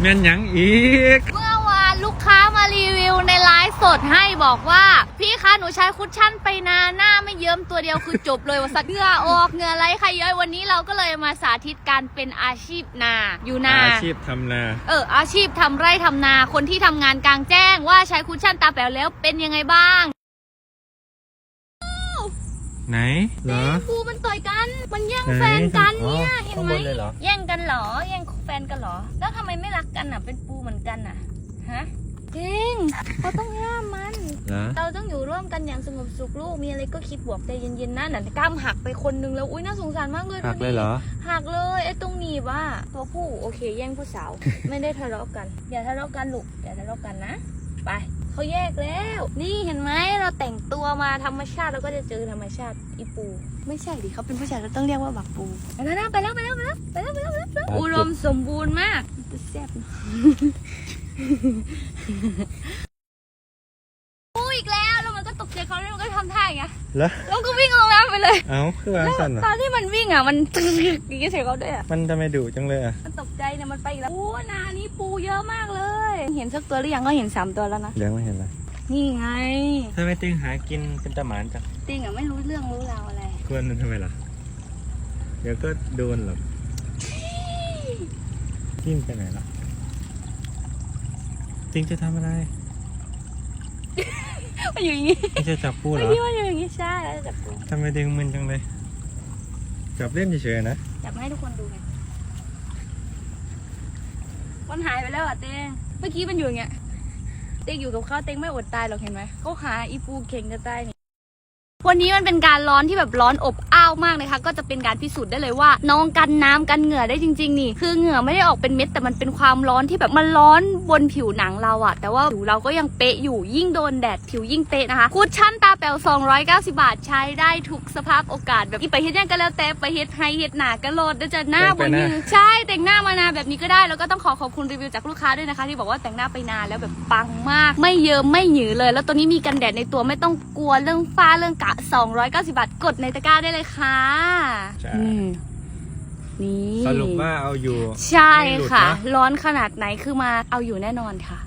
แม่นหยังอีก เมื่อวานลูกค้ามารีวิวในไลฟ์สดให้บอกว่า พี่คะหนูใช้คุชชั่นไปนาหน้าไม่เยิ้มตัวเดียวคือจบเลยว่าสักเหงื่อออกเหงื่อไหลใครย้อยวันนี้เราก็เลยมาสาธิตการเป็นอาชีพนาอยู่นา อาชีพทำนา เอออาชีพทำไร่ทำนาคนที่ทำงานกลางแจ้งว่าใช้คุชชั่นตาแป๋วแล้วเป็นยังไงบ้าง ไหนเหรอกูมันต่อยกัน มันแย่งไหนแฟนกันเนี่ยอ๋อเห็นข้างไหมบนเลยเหรอแย่งกันเหรอ แย่งแฟนกันเหรอ แล้วทำไมไม่รักกันอะ เป็นปูเหมือนกันอะ ฮะ จริงเขาต้องห้ามมัน เหรอ เราต้องอยู่ร่วมกันอย่างสงบสุขลูก มีอะไรก็คิดบวกใจเย็นๆนะนั่นกล้ามหักไปคนนึงแล้ว อุ้ยน่าสงสารมากเลยหักดูดิเลยเหรอ หักเลยไอ้ตรงหนีบอะตัวผู้โอเค แย่งผู้สาว ไม่ได้ทะเลาะกัน อย่าทะเลาะกันลูก อย่าทะเลาะกันนะ ไป เขาแยกแล้ว นี่เห็นไหมเราแต่งตัวมาธรรมชาติเราก็จะเจอธรรมชาติอีปู ไม่ใช่ดิเขาเป็นผู้ชายเราต้องเรียกว่าบักปูไปแล้วนะไปแล้วไปแล้วไปแล้วไปแล้วไปแล้วไปแล้วไปแล้วอุดมสมบูรณ์มากแซ่บเนอะปูอีกแล้วแล้วมันก็ตกใจเขาแล้วมันก็ทำท่าอย่างเงี้ยเหรอแล้วก็วิ่งลงน้ำไปเลยเอ้าคือวางสั่นเหรอตอนที่มันวิ่งอะมันตึกอย่างเงี้ยใส่เขาด้วยอะมันทำไมดุจังเลยอะมันตกใจเนี่ยมันไปอีกแล้วโอ้นานี้ปูเยอะมากเลย เห็นสักตัวหรือยังก็เห็นสามตัวแล้วนะเดี๋ยวไม่เห็นเลยนี่ไงทำไมติงหากินเป็นตะหมานจังติงอะไม่รู้เรื่องรู้ราวอะไรควรมันทำไมล่ะ เดี๋ยวก็โดนหรอกติงไปไหนล่ะติงจะทำอะไรมันอยู่อย่างงี้ไม่ใช่จับปูเหรเมื่ออกี้มันอยู่อย่างงี้ใช่แล้วจับปูทำไมติงมึนจังเลยจับเล่นเฉยๆนะจับมาให้ทุกคนดูไง มันหายไปแล้วอะเต้งเมื่อกี้มันอยู่อย่างเงี้ยเต้งอยู่กับเขาเต้งไม่อดตายหรอกเห็นไหมเขาหาอีปูเข่งจะตายนี่ วันนี้มันเป็นการร้อนที่แบบร้อนอบอ้าวมากนะคะ ก็จะเป็นการพิสูจน์ได้เลยว่า น้องกันน้ำกันเหงื่อได้จริงๆนี่คือเหงื่อไม่ได้ออกเป็นเม็ดแต่มันเป็นความร้อนที่แบบมันร้อนบนผิวหนังเราอะแต่ว่าผิวเราก็ยังเป๊ะอยู่ยิ่งโดนแดดผิวยิ่งเป๊ะนะคะคุชชั่นตาแป๋ว290 บาทใช้ได้ทุกสภาพโอกาสแบบอีไปเฮ็ดหยังก็แล้วแต่ไปเฮ็ดไฮเฮ็ดหนาก็โลดเดี๋ยวจะหน้าบนยืนใช่แต่งหน้ามานาแบบนี้ก็ได้แล้วก็ต้องขอขอบคุณรีวิวจากลูกค้าด้วยนะคะ ที่บอกว่าแต่งหน้าไปนานแล้วแบบปังมาก ไม่เยิ้มไม่หยือเลย แล้วตัวนี้มีกันแดดในตัวไม่ต้องกลัวเรื่องฟ้าเรื่องกะ290 บาท กดในตะกร้าได้เลยค่ะใช่อืมนี่สรุปว่าเอาอยู่ใช่ไม่หลุดค่ะนะร้อนขนาดไหนคือมาเอาอยู่แน่นอนค่ะ